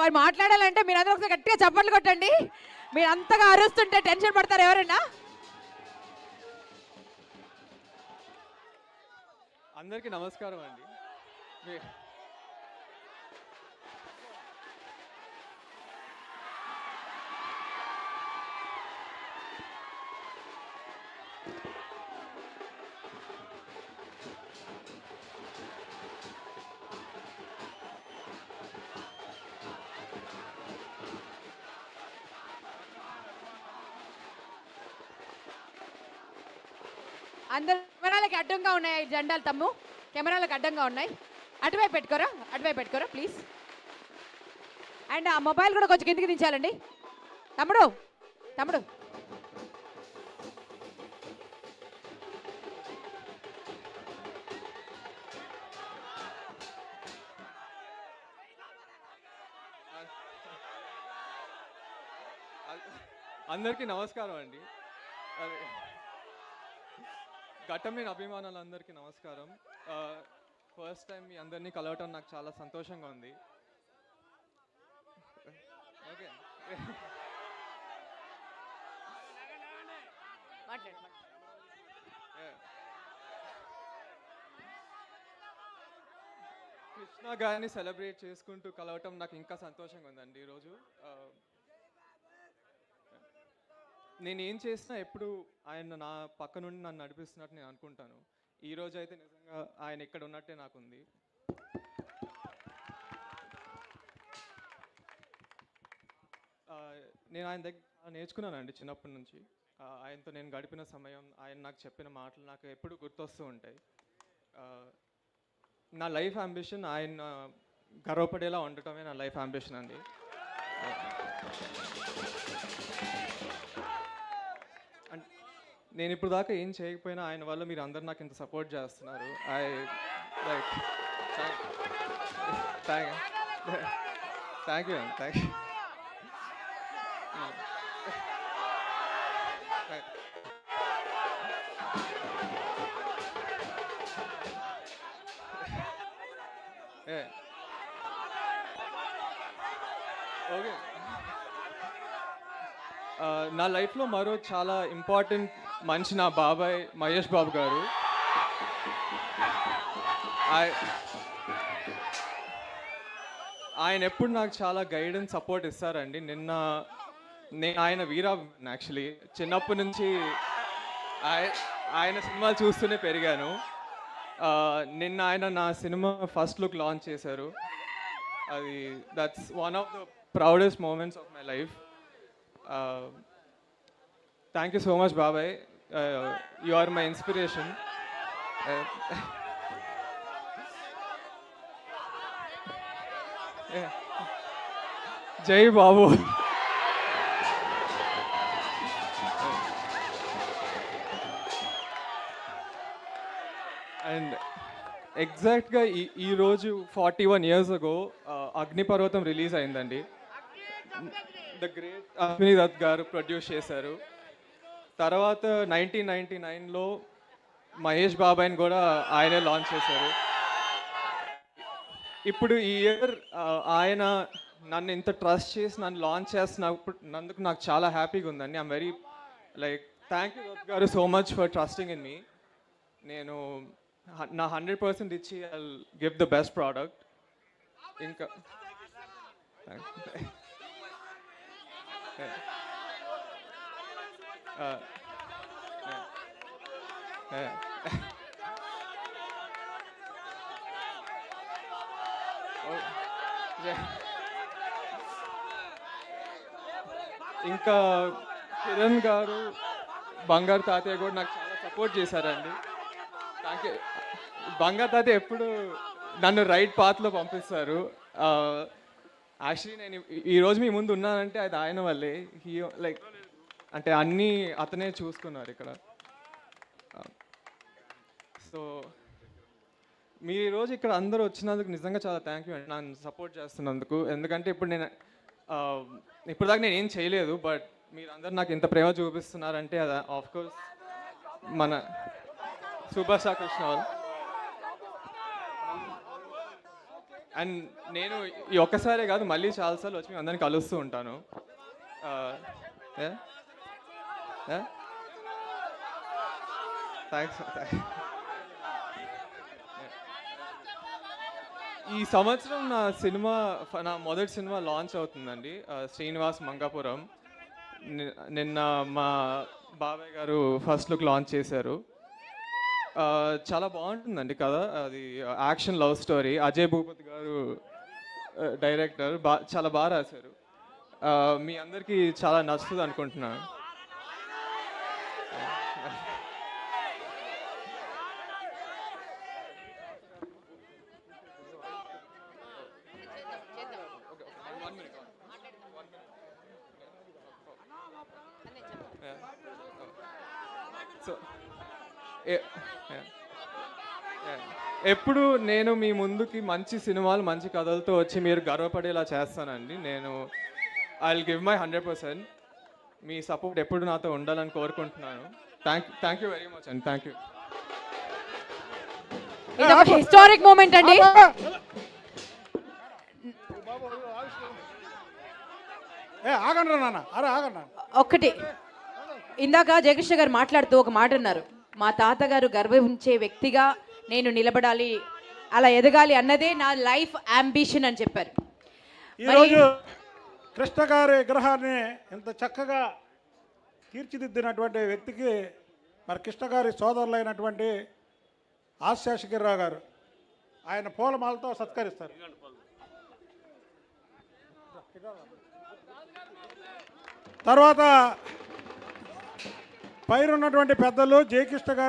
వారు మాట్లాడాలంటే మీరు అందరూ ఒకసారి గట్టిగా చప్పట్లు కొట్టండి. మీరు అంతగా అరుస్తుంటే టెన్షన్ పడతారు ఎవరైనా? అందరికీ నమస్కారం అండి. అందరు కెమెరాలకి అడ్డంగా ఉన్నాయి జెండాలు తమ్ము. కెమెరాలకు అడ్డంగా ఉన్నాయి. అటువైపు పెట్టుకోరా? అటువైపు పెట్టుకోరా ప్లీజ్ అండ్ ఆ మొబైల్ కూడా కొంచెం కిందికి దించాలండి. తమ్ముడు తమ్ముడు. అందరికీ నమస్కారం అండి. ఘట్టమైన అభిమానులందరికీ నమస్కారం. ఫస్ట్ టైం మీ అందరినీ కలవటం నాకు చాలా సంతోషంగా ఉంది. ఓకే. కృష్ణ గారిని సెలబ్రేట్ చేసుకుంటూ కలవటం నాకు ఇంకా సంతోషంగా ఉందండి ఈరోజు. నేను ఏం చేసినా ఎప్పుడు ఆయన నా పక్క నుండి నన్ను నడిపిస్తున్నట్టు నేను అనుకుంటాను. ఈ రోజు అయితే నిజంగా ఆయన ఇక్కడ ఉన్నట్టే నాకుంది. నేను ఆయన దగ్గర నేర్చుకున్నానండి చిన్నప్పటి నుంచి. ఆయనతో నేను గడిపిన సమయం ఆయన నాకు చెప్పిన మాటలు నాకు ఎప్పుడు గుర్తొస్తూ ఉంటాయి. నా లైఫ్ అంబిషన్ ఆయన గర్వపడేలా ఉండటమే నా లైఫ్ అంబిషన్ అండి. నేను ఇప్పుడు దాకా ఏం చేయకపోయినా ఆయన వల్ల మీరు అందరు నాకు ఇంత సపోర్ట్ చేస్తున్నారు. I like thank thank you అండి థ్యాంక్ యూ ఓకే నా లైఫ్లో మరో చాలా ఇంపార్టెంట్ మనిషి నా బాబాయ్ మహేష్ బాబు గారు. ఆయన ఎప్పుడు నాకు చాలా గైడెన్స్ సపోర్ట్ ఇస్తారండి. నిన్న నేను ఆయన వీరా యాక్చువల్లీ చిన్నప్పటి నుంచి ఆయన సినిమాలు చూస్తూనే పెరిగాను. నిన్న ఆయన నా సినిమా ఫస్ట్ లుక్ లాంచ్ చేశారు. అది that's one of the proudest moments of my life thank you so much బాబాయ్. యు ఆర్ మై ఇన్స్పిరేషన్ జై బాబు అండ్ ఎగ్జాక్ట్గా ఈ ఈరోజు ఫార్టీ వన్ ఇయర్స్ అగో అగ్నిపర్వతం రిలీజ్ అయిందండి. ద గ్రేట్ అశ్విని దత్ గారు ప్రొడ్యూస్ చేశారు. తర్వాత నైన్టీన్ నైన్టీ నైన్లో మహేష్ బాబాయ్ని కూడా ఆయనే లాంచ్ చేశారు. ఇప్పుడు ఈ ఇయర్ ఆయన నన్ను ఇంత ట్రస్ట్ చేసి నన్ను లాంచ్ చేస్తున్నప్పుడు నందుకు నాకు చాలా హ్యాపీగా ఉందండి. I'm very like thank you Dutt గారు so much for trusting in me నేను నా హండ్రెడ్ పర్సెంట్ ఇచ్చి I give the best product ఇంకా ఇంకా కిరణ్ గారు బంగారు తాతయ్య కూడా నాకు చాలా సపోర్ట్ చేశారండి. థ్యాంక్ యూ బంగారు తాతయ్య ఎప్పుడు నన్ను రైట్ పాత్లో పంపిస్తారు. Uh, యాక్చువల్లీ నేను ఈరోజు మీ ముందు ఉన్నానంటే అది ఆయన వల్లే. హీ లైక్ అంటే అన్నీ అతనే చూసుకున్నారు ఇక్కడ. సో మీరు ఈరోజు ఇక్కడ అందరూ వచ్చినందుకు నిజంగా చాలా థ్యాంక్ యూ అండి. నన్ను సపోర్ట్ చేస్తున్నందుకు. ఎందుకంటే ఇప్పుడు నేను ఇప్పటిదాకా ఇప్పుడు దాకా నేను ఏం చేయలేదు బట్ మీరందరూ నాకు ఇంత ప్రేమ చూపిస్తున్నారంటే అది ఆఫ్కోర్స్ మన సూపర్ స్టార్ కృష్ణ వాళ్ళు. అండ్ నేను ఈ ఒక్కసారే కాదు మళ్ళీ చాలాసార్లు వచ్చి మీ అందరిని కలుస్తూ ఉంటాను. థ్యాంక్స్ ఈ సంవత్సరం నా సినిమా నా మొదటి సినిమా లాంచ్ అవుతుందండి శ్రీనివాస్ మంగాపురం. నిన్న మా బాబాయ్ గారు ఫస్ట్ లుక్ లాంచ్ చేశారు. చాలా బాగుంటుందండి కదా అది action love story. Ajay Bhupathi గారు డైరెక్టర్ బా చాలా బాగా రాశారు. మీ అందరికీ చాలా నచ్చుతుంది అనుకుంటున్నాను. సో. ఎప్పుడు నేను మీ ముందుకి మంచి సినిమాలు మంచి కథలతో వచ్చి మీరు గర్వపడేలా చేస్తానండి. నేను I will give my hundred percent me support ఎప్పుడు నాతో ఉండాలని కోరుకుంటున్నాను. Thank thank you very much అండి థ్యాంక్ యూ ఇది ఒక హిస్టారిక్ మూమెంట్ అండి ఆగండి రా నాన్న. అరే ఆగండి ఒక్కటి ఇందాక జయకృష్ణ గారు మాట్లాడుతూ ఒక మాట అన్నారు. మా తాతగారు గర్వించే వ్యక్తిగా నేను నిలబడాలి అలా ఎదగాలి అన్నదే నా లైఫ్ అంబిషన్ అని చెప్పారు. ఈరోజు కృష్ణ గారి విగ్రహాన్ని ఇంత చక్కగా తీర్చిదిద్దినటువంటి వ్యక్తికి మరి కృష్ణ గారి సోదరులైనటువంటి ఆశాశగిరిరావు గారు ఆయన పూలమాలతో సత్కరిస్తారు. తర్వాత పైరున్నటువంటి పెద్దలు జయకృష్ణ గారు